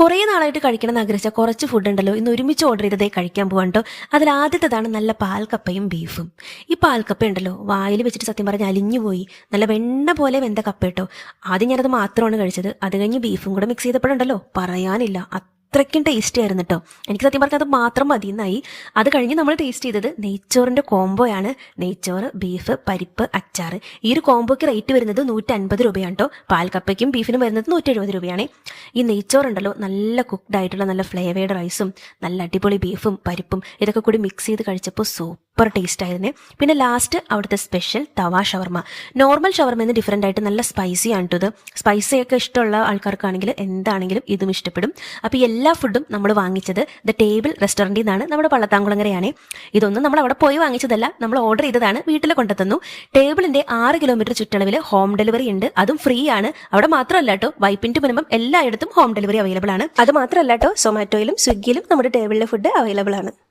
കുറേ നാളായിട്ട് കഴിക്കണം എന്ന് ആഗ്രഹിച്ച കുറച്ച് ഫുഡ് ഉണ്ടല്ലോ. ഇന്ന് ഒരുമിച്ച് ഓർഡർ ചെയ്തതേ കഴിക്കാൻ പോകണ്ടോ അതിൽ ആദ്യത്തേതാണ് നല്ല പാൽക്കപ്പയും ബീഫും ഈ പാൽക്കപ്പ ഉണ്ടല്ലോ വായിൽ വെച്ചിട്ട് സത്യം പറഞ്ഞാൽ അലിഞ്ഞു പോയി നല്ല വെണ്ണ പോലെ വെന്ത കപ്പ കേട്ടോ. ആദ്യം ഞാനത് മാത്രമാണ് കഴിച്ചത്. അത് കഴിഞ്ഞ് ബീഫും കൂടെ മിക്സ് ചെയ്തപ്പോഴുണ്ടല്ലോ. പറയാനില്ല. അത്രയ്ക്കും ടേസ്റ്റ് ആയിരുന്നു കേട്ടോ എനിക്ക് സത്യം പറഞ്ഞാൽ അത് മാത്രം മതി എന്നായി അത് കഴിഞ്ഞ് നമ്മൾ ടേസ്റ്റ് ചെയ്തത് നെയ്ച്ചോറിന്റെ കോംബോയാണ്. നെയ്ച്ചോറ് ബീഫ് പരിപ്പ് അച്ചാർ ഈ ഒരു കോംബോയ്ക്ക് റേറ്റ് വരുന്നത് നൂറ്റി അൻപത് രൂപയാണ് കേട്ടോ പാൽക്കപ്പയ്ക്കും ബീഫിനും വരുന്നത് നൂറ്റി എഴുപത് രൂപയാണ്. ഈ നെയ്ച്ചോറുണ്ടല്ലോ നല്ല കുക്ക്ഡ് ആയിട്ടുള്ള നല്ല ഫ്ലേവേഡ് റൈസും നല്ല അടിപൊളി ബീഫും പരിപ്പും ഇതൊക്കെ കൂടി മിക്സ് ചെയ്ത് കഴിച്ചപ്പോൾ സൂപ്പർ ടേസ്റ്റ് ആയിരുന്നേ. പിന്നെ ലാസ്റ്റ് അവിടുത്തെ special tawa shawarma. Normal shawarma എന്ന് ഡിഫറെന്റ് ആയിട്ട് നല്ല സ്പൈസി ആണ് ഇത്. സ്പൈസിയൊക്കെ ഇഷ്ടമുള്ള ആൾക്കാർക്കാണെങ്കിൽ എന്താണെങ്കിലും ഇതും ഇഷ്ടപ്പെടും. അപ്പോൾ എല്ലാ ഫുഡും നമ്മൾ വാങ്ങിച്ചത് ദ ടേബിൾ റെസ്റ്റോറന്റിൽ നിന്നാണ് നമ്മുടെ പള്ളത്താങ്കുളങ്ങരയാണ് ഇതൊന്നും നമ്മൾ അവിടെ പോയി വാങ്ങിച്ചതല്ല. നമ്മൾ ഓർഡർ ചെയ്തതാണ് വീട്ടിൽ കൊണ്ടെത്തുന്നു ടേബിളിന്റെ ആറ് കിലോമീറ്റർ ചുറ്റളവിൽ ഹോം ഡെലിവറി ഉണ്ട്. അതും ഫ്രീ ആണ്. അവിടെ മാത്രമല്ല കേട്ടോ വൈപ്പിന്റെ മിനിമം എല്ലായിടത്തും ഹോം ഡെലിവറി അവൈലബിൾ ആണ്. അത് മാത്രമല്ല കേട്ടോ സൊമാറ്റോയിലും സ്വിഗ്ഗിയിലും നമ്മുടെ ടേബിളിലെ ഫുഡ് അവൈലബിൾ ആണ്.